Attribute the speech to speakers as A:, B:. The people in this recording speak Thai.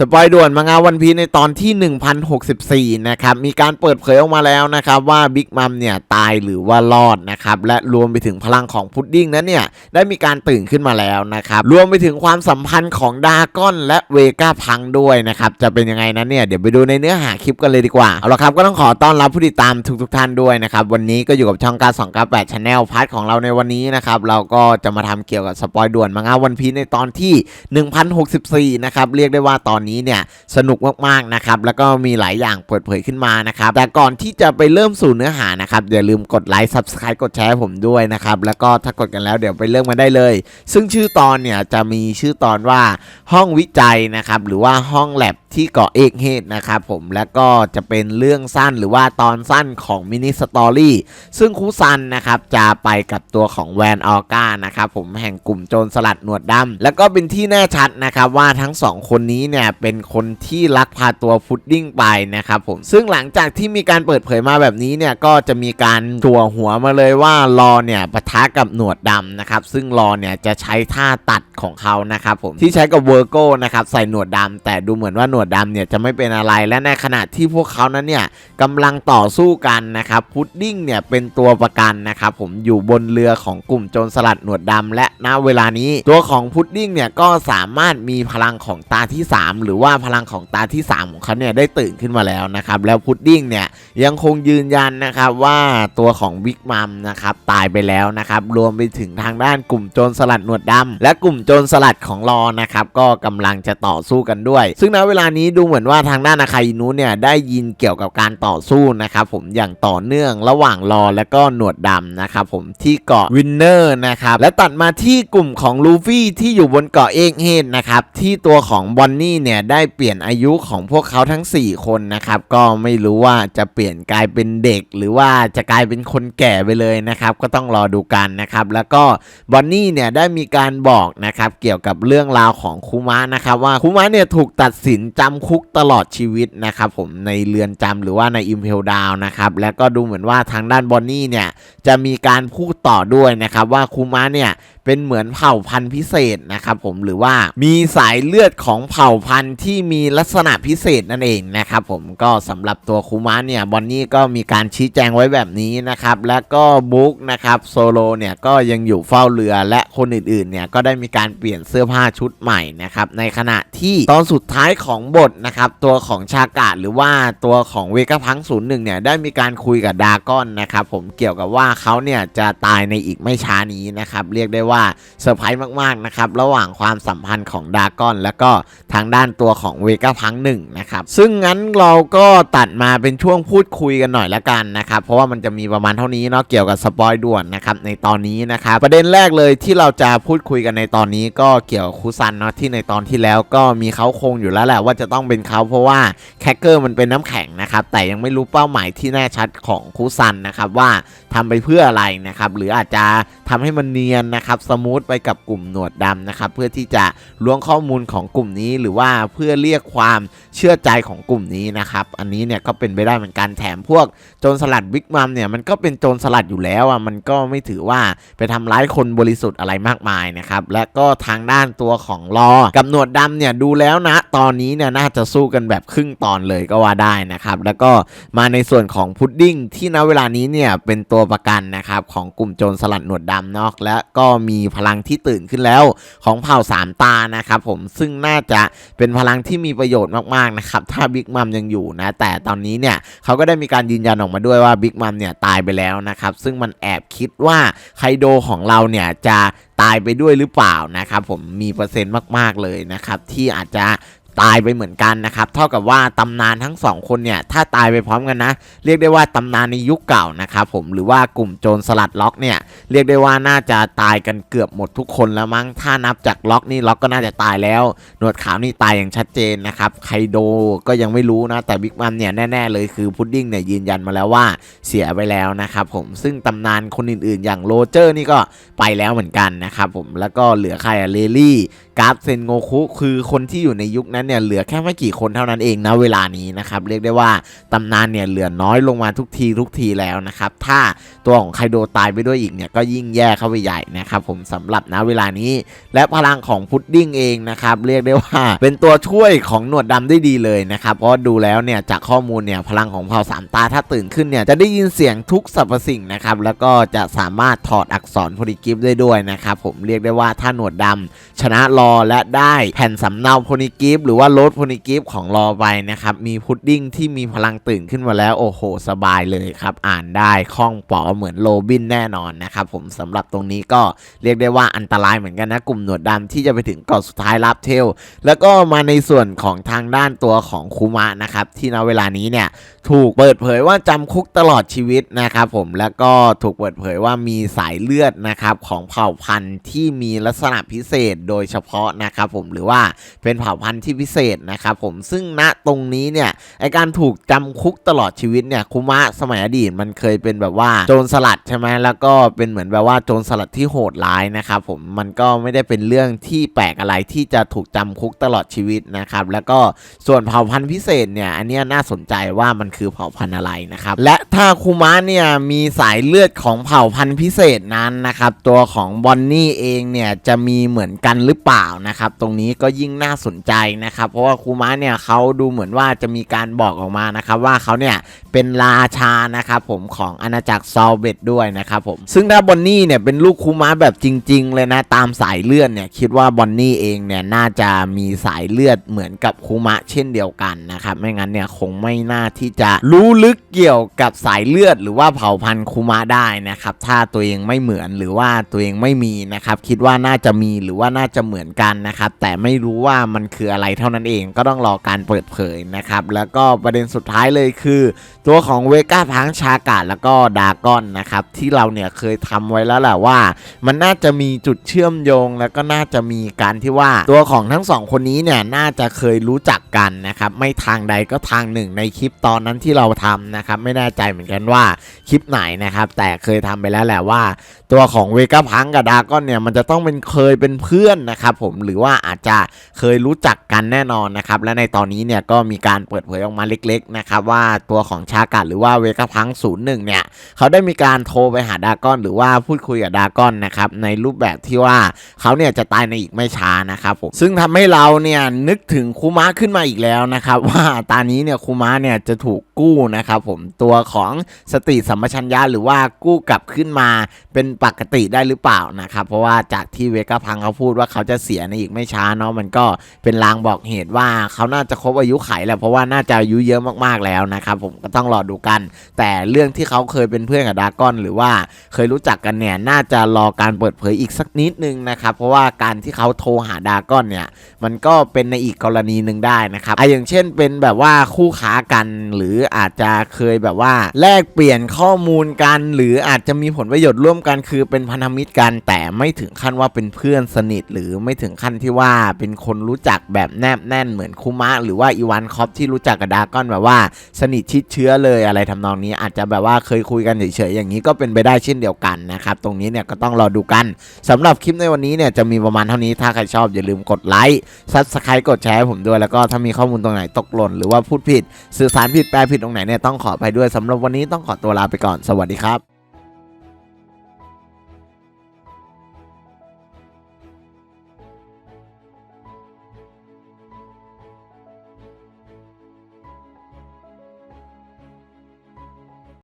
A: สปอยด่วนมางาวันพีในตอนที่ 1064 นะครับ มีการเปิดเผยออกมาแล้วนะครับว่าบิ๊กมัมเนี่ยตายหรือว่ารอดนะครับ และรวมไปถึงพลังของพุดดิ้งนั้นเนี่ยได้มีการตื่นขึ้นมาแล้วนะครับ รวมไปถึงความสัมพันธ์ของดาก้อนและเวก้าพังด้วยนะครับ จะเป็นยังไงนั้นเนี่ยเดี๋ยวไปดูในเนื้อหาคลิปกันเลยดีกว่า เอาละครับก็ต้องขอต้อนรับผู้ติดตามทุกๆท่านด้วยนะครับ วันนี้ก็อยู่กับช่องการ298 Channel พาร์ทของเราในวันนี้นะครับเราก็จะมาทำเกี่ยวกับสปอยด่วนมางาวันพีในตอนที่ 1064 นะครับเรียกได้ว่าตอนนี้เนี่ยสนุกมากๆนะครับแล้วก็มีหลายอย่างเปิดเผยขึ้นมานะครับแต่ก่อนที่จะไปเริ่มสู่เนื้อหานะครับอย่าลืมกดไลค์ Subscribe กดแชร์ผมด้วยนะครับแล้วก็ถ้ากดกันแล้วเดี๋ยวไปเริ่มกันได้เลย ซึ่งชื่อตอนเนี่ยจะมีชื่อตอนว่าห้องวิจัยนะครับหรือว่าห้องแลบที่เกาะเอกเฮดนะครับผมแล้วก็จะเป็นเรื่องสั้นหรือว่าตอนสั้นของมินิสตอรี่ซึ่งคูซันนะครับจะไปกับตัวของแวนออก้านะครับผมแห่งกลุ่มโจรสลัดหนวดดำแล้วก็เป็นที่แน่ชัดนะครับว่าทั้งสองคนนี้เนี่ยเป็นคนที่ลักพาตัวพุดดิ้งไปนะครับผมซึ่งหลังจากที่มีการเปิดเผยมาแบบนี้เนี่ยก็จะมีการจั่วหัวมาเลยว่ารอเนี่ยปะทะกับหนวดดำนะครับซึ่งรอเนี่ยจะใช้ท่าตัดของเขานะครับผมที่ใช้กับเวอร์โก้นะครับใส่หนวดดำแต่ดูเหมือนว่าหนวดดำเนี่ยจะไม่เป็นอะไรและในขณะที่พวกเขานั้นเนี่ยกำลังต่อสู้กันนะครับพุดดิ้งเนี่ยเป็นตัวประกันนะครับผมอยู่บนเรือของกลุ่มโจรสลัดหนวดดำและณเวลานี้ ตัวของพุดดิ้งเนี่ยก็สามารถมีพลังของตาที่ 3หรือว่าพลังของตาที่ 3 ของเขาเนี่ยได้ตื่นขึ้นมาแล้วนะครับแล้วพุดดิ้งเนี่ยยังคงยืนยันนะครับว่าตัวของบิ๊กมัมนะครับตายไปแล้วนะครับรวมไปถึงทางด้านกลุ่มโจรสลัดหนวดดำและกลุ่มโจรสลัดของรอนะครับก็กำลังจะต่อสู้กันด้วย ซึ่งณเวลานี้ดูเหมือนว่าทางด้านอาคาอินุเนี่ยได้ยินเกี่ยวกับการต่อสู้นะครับผมอย่างต่อเนื่องระหว่างรอและก็หนวดดำนะครับผมที่เกาะวินเนอร์นะครับและตัดมาที่กลุ่มของลูฟี่ที่อยู่บนเกาะเอกเฮดนะครับที่ตัวของบอนนี่เนี่ยได้เปลี่ยนอายุของพวกเขาทั้ง 4 คนนะครับ ก็ไม่รู้ว่าจะเปลี่ยนกลายเป็นเด็ก หรือว่าจะกลายเป็นคนแก่ไปเลยนะครับ ก็ต้องรอดูกันนะครับ แล้วก็บอนนี่เนี่ยได้มีการบอกนะครับเกี่ยวกับเรื่องราวของคูมะนะครับ ว่าคูมะเนี่ยถูกตัดสินจำคุกตลอดชีวิตนะครับผมในเรือนจำหรือว่าในอิมเพลดาวนะครับแล้วก็ดูเหมือนว่าทางด้านบอนนี่เนี่ยจะมีการพูดต่อด้วยนะครับว่าคูมะเนี่ย เป็นเหมือนเผ่าพันธุ์พิเศษนะครับผมหรือว่ามีสายเลือดของเผ่าพันธุ์ที่มีลักษณะพิเศษนั่นเองนะครับผมก็สำหรับตัวคูมะเนี่ยบอนนี่ก็มีการชี้แจงไว้แบบนี้นะครับแล้วก็บุ๊กนะครับโซโลเนี่ยก็ยังอยู่เฝ้าเรือและคนอื่นๆเนี่ยก็ได้มีการเปลี่ยนเสื้อผ้าชุดใหม่นะครับในขณะที่ตอนสุดท้ายของบทนะครับตัวของชากาหรือว่าตัวของเวก้าพังศูนย์หนึ่งเนี่ยได้มีการคุยกับดากอนนะครับผมเกี่ยวกับว่าเขาเนี่ยจะตายในอีกไม่ช้านี้นะครับเรียกได้ว่าเซอร์ไพรส์มากๆนะครับระหว่างความสัมพันธ์ของดากอน แล้วก็ทางด้านตัวของเวก้าพังหนึ่งนะครับซึ่งงั้นเราก็ตัดมาเป็นช่วงพูดคุยกันหน่อยละกันนะครับเพราะว่ามันจะมีประมาณเท่านี้เนาะเกี่ยวกับสปอยด่วนนะครับในตอนนี้นะครับประเด็นแรกเลยที่เราจะพูดคุยกันในตอนนี้ก็เกี่ยวกับคูซันเนาะที่ในตอนที่แล้วก็มีเขาคงอยู่แล้วแหละว่าจะต้องเป็นเขาเพราะว่าแคคเกอร์มันเป็นน้ำแข็งนะครับแต่ยังไม่รู้เป้าหมายที่แน่ชัดของคูซันนะครับว่าทำไปเพื่ออะไรนะครับหรืออาจจะทำให้มันเนียนนะครับสมูทไปกับกลุ่มหนวดดำนะครับเพื่อที่จะล้วงข้อมูลของกลุ่มนี้ หรือว่าเพื่อเรียกความเชื่อใจของกลุ่มนี้นะครับอันนี้เนี่ยก็เป็นไปได้เหมือนกันแถมพวกโจรสลัดบิ๊กมัมเนี่ยมันก็เป็นโจรสลัดอยู่แล้วอะมันก็ไม่ถือว่าไปทำร้ายคนบริสุทธิ์อะไรมากมายนะครับและก็ทางด้านตัวของรอกับหนวดดำเนี่ยดูแล้วนะ ตอนนี้เนี่ยน่าจะสู้กันแบบครึ่งตอนเลยก็ว่าได้นะครับแล้วก็มาในส่วนของพุดดิ้งที่ณเวลานี้เนี่ยเป็นตัวประกันนะครับของกลุ่มโจรสลัดหนวดดำเนาะและก็มีพลังที่ตื่นขึ้นแล้วของเผ่าสามตานะครับผมซึ่งน่าจะเป็นพลังที่มีประโยชน์มากๆนะครับถ้าบิ๊กมัมยังอยู่นะแต่ตอนนี้เนี่ยเขาก็ได้มีการยืนยันออกมาด้วยว่าบิ๊กมัมเนี่ยตายไปแล้วนะครับซึ่งมันแอบคิดว่าไคโดของเราเนี่ยจะตายไปด้วยหรือเปล่านะครับผมมีเปอร์เซ็นต์มาก ๆ เลยนะครับที่อาจจะ ตายไปเหมือนกันนะครับ เท่ากับว่าตำนานทั้งสองคนเนี่ยถ้าตายไปพร้อมกันนะ เรียกได้ว่าตำนานในยุคเก่านะครับผมหรือว่ากลุ่มโจรสลัดล็อกเนี่ยเรียกได้ว่าน่าจะตายกันเกือบหมดทุกคนแล้วมั้งถ้านับจากล็อกนี่ล็อกก็น่าจะตายแล้ว หนวดขาวนี่ตายอย่างชัดเจนนะครับไคโดก็ยังไม่รู้นะแต่บิ๊กมัมเนี่ยแน่ๆเลยคือพุดดิ้งเนี่ยยืนยันมาแล้วว่าเสียไปแล้วนะครับผมซึ่งตำนานคนอื่นๆ อย่างโรเจอร์นี่ก็ไปแล้วเหมือนกันนะครับผมแล้วก็เหลือใครอะเลลี่ กราฟเซนโงคุคือคนที่อยู่ในยุคนั้นเนี่ยเหลือแค่ไม่กี่คนเท่านั้นเองนะเวลานี้นะครับเรียกได้ว่าตำนานเนี่ยเหลือน้อยลงมาทุกทีทุกทีแล้วนะครับถ้าตัวของไคโดตายไปด้วยอีกเนี่ยก็ยิ่งแย่เข้าไปใหญ่นะครับผมสำหรับณเวลานี้ และพลังของพุดดิ้งเองนะครับเรียกได้ว่าเป็นตัวช่วยของหนวดดำได้ดีเลยนะครับเพราะดูแล้วเนี่ยจากข้อมูลเนี่ยพลังของเผ่าสามตาถ้าตื่นขึ้นเนี่ยจะได้ยินเสียงทุกสรรพสิ่งนะครับแล้วก็จะสามารถถอดอักษรโพลิกิฟได้ด้วยนะครับผมเรียกได้ว่าถ้าหนวดดำชนะรอและได้แผ่นสำเนาโพลิกิฟหรือว่าโลดโพลิกิฟของรอไปนะครับ มีพุดดิ้งที่มีพลังตื่นขึ้นมาแล้ว โอ้โห สบายเลยครับ อ่านได้คล่องปอเหมือนโรบินแน่นอนนะครับผมสำหรับตรงนี้ก็เรียกได้ว่าอันตรายเหมือนกันนะ กลุ่มหนวดดำที่จะไปถึงเกาะสุดท้ายรับเทล แล้วก็มาในส่วนของทางด้านตัวของคูมะนะครับที่ณเวลานี้เนี่ยถูกเปิดเผยว่าจำคุกตลอดชีวิตนะครับผมแล้วก็ถูกเปิดเผยว่ามีสายเลือดนะครับของเผ่าพันธุ์ที่มีลักษณะพิเศษโดยเฉพาะนะครับผมหรือว่าเป็นเผ่าพันธุ์ที่พิเศษนะครับผมซึ่งณตรงนี้เนี่ยไอการถูกจำคุกตลอดชีวิตเนี่ยคูมะสมัยอดีตมันเคยเป็นแบบว่าโจรสลัดใช่ไหมแล้วก็เป็นเหมือนแบบว่าโจรสลัดที่โหดร้ายนะครับผมมันก็ไม่ได้เป็นเรื่องที่แปลกอะไรที่จะถูกจำคุกตลอดชีวิตนะครับแล้วก็ส่วนเผ่าพันธุ์พิเศษเนี่ยอันนี้น่าสนใจว่ามันคือเผ่าพันธุ์อะไรนะครับและถ้าคูมะเนี่ยมีสายเลือดของเผ่าพันธุ์พิเศษนั้นนะครับตัวของบอนนี่เองเนี่ยจะมีเหมือนกันหรือเปล่านะครับตรงนี้ก็ยิ่งน่าสนใจนะครับเพราะว่าคูมะเนี่ยเขาดูเหมือนว่าจะมีการบอกออกมานะครับว่าเขาเนี่ยเป็นราชานะครับผมของอาณาจักรซอลเบตด้วยนะครับผมซึ่งถ้าบอนนี่เนี่ยเป็นลูกคูมะแบบจริง ๆ เลยนะตามสายเลือดเนี่ยคิดว่าบอนนี่เองเนี่ยน่าจะมีสายเลือดเหมือนกับคูมะเช่นเดียวกันนะครับไม่งั้นเนี่ยคงไม่น่าที่จะรู้ลึกเกี่ยวกับสายเลือด หรือว่าเผ่าพันธุ์คูมะได้นะครับถ้าตัวเองไม่เหมือนหรือว่าตัวเองไม่มีนะครับคิดว่าน่าจะมีหรือว่าน่าจะเหมือนกันนะครับ แต่ไม่รู้ว่ามันคืออะไรเท่านั้นเองก็ต้องรอการเปิดเผยนะครับ แล้วก็ประเด็นสุดท้ายเลยคือ ตัวของเวก้าพังชากาดแล้วก็ดากอนนะครับ ที่เราเนี่ยเคยทำไว้แล้วแหละว่า มันน่าจะมีจุดเชื่อมโยง แล้วก็น่าจะมีการที่ว่า ตัวของทั้งสองคนนี้เนี่ยน่าจะเคยรู้จักกันนะครับ ไม่ทางใดก็ทางหนึ่งในคลิปตอนนั้นที่เราทำนะครับไม่แน่ใจเหมือนกันว่าคลิปไหนนะครับ แต่เคยทำไปแล้วแหละว่า ตัวของเวก้าพังกับดากอนเนี่ยมันจะต้องเป็นเคยเป็นเพื่อนนะครับผมหรือว่าอาจจะเคยรู้จักกันแน่นอนนะครับและในตอนนี้เนี่ยก็มีการเปิดเผยออกมาเล็กๆนะครับว่าตัวของชากาดหรือว่าเวก้าพังศูนย์หนึ่งเนี่ยเขาได้มีการโทรไปหาดากอน หรือว่าพูดคุยกับดากอนนะครับในรูปแบบที่ว่าเขาเนี่ยจะตายในอีกไม่ช้านะครับผมซึ่งทำให้เราเนี่ยนึกถึงคูมะขึ้นมาอีกแล้วนะครับว่าตอนนี้เนี่ยคูมะเนี่ยจะถูกกู้นะครับผมตัวของสติสัมปชัญญะหรือว่ากู้กลับขึ้นมาเป็นปกติได้หรือเปล่านะครับเพราะว่าจากที่เวก้าพังเขาพูดว่าเขาจะสียในอีกไม่ช้าเนาะมันก็เป็นลางบอกเหตุว่าเขาน่าจะครบอายุไขแหละเพราะว่าน่าจะอายุเยอะมากๆแล้วนะครับผมก็ต้องรอดูกัน แต่เรื่องที่เขาเคยเป็นเพื่อนกับดากอน หรือว่าเคยรู้จักกันเนี่ยน่าจะรอการเปิดเผยอีกสักนิดนึงนะครับเพราะว่าการที่เขาโทรหาดากอนเนี่ยมันก็เป็นในอีกกรณีหนึ่งได้นะครับอะอย่างเช่นเป็นแบบว่าคู่ค้ากันหรืออาจจะเคยแบบว่า แลกเปลี่ยนข้อมูลกัน หรืออาจจะมีผลประโยชน์ร่วมกันคือเป็นพันธมิตรกันแต่ไม่ถึงขั้นว่าเป็นเพื่อนสนิทหรือไม่ถึงขั้นที่ว่าเป็นคนรู้จักแบบแนบแน่นเหมือนคุมะหรือว่าอีวานคอปที่รู้จักกับดาก้อนแบบว่าสนิทชิดเชื้อเลยอะไรทำนองนี้ อาจจะแบบว่าเคยคุยกันเฉยๆอย่างนี้ก็เป็นไปได้เช่นเดียวกันนะครับตรงนี้เนี่ยก็ต้องรอดูกันสำหรับคลิปในวันนี้เนี่ยจะมีประมาณเท่านี้ถ้าใครชอบอย่าลืมกดไลค์ซับสไครต์กดแชร์ให้ผมด้วยแล้วก็ถ้ามีข้อมูลตรงไหนตกหล่นหรือว่าพูดผิด สื่อสารผิดแปลผิดตรงไหนเนี่ยต้องขอไปด้วยสำหรับวันนี้ต้องขอตัวลาไปก่อนสวัสดีครับ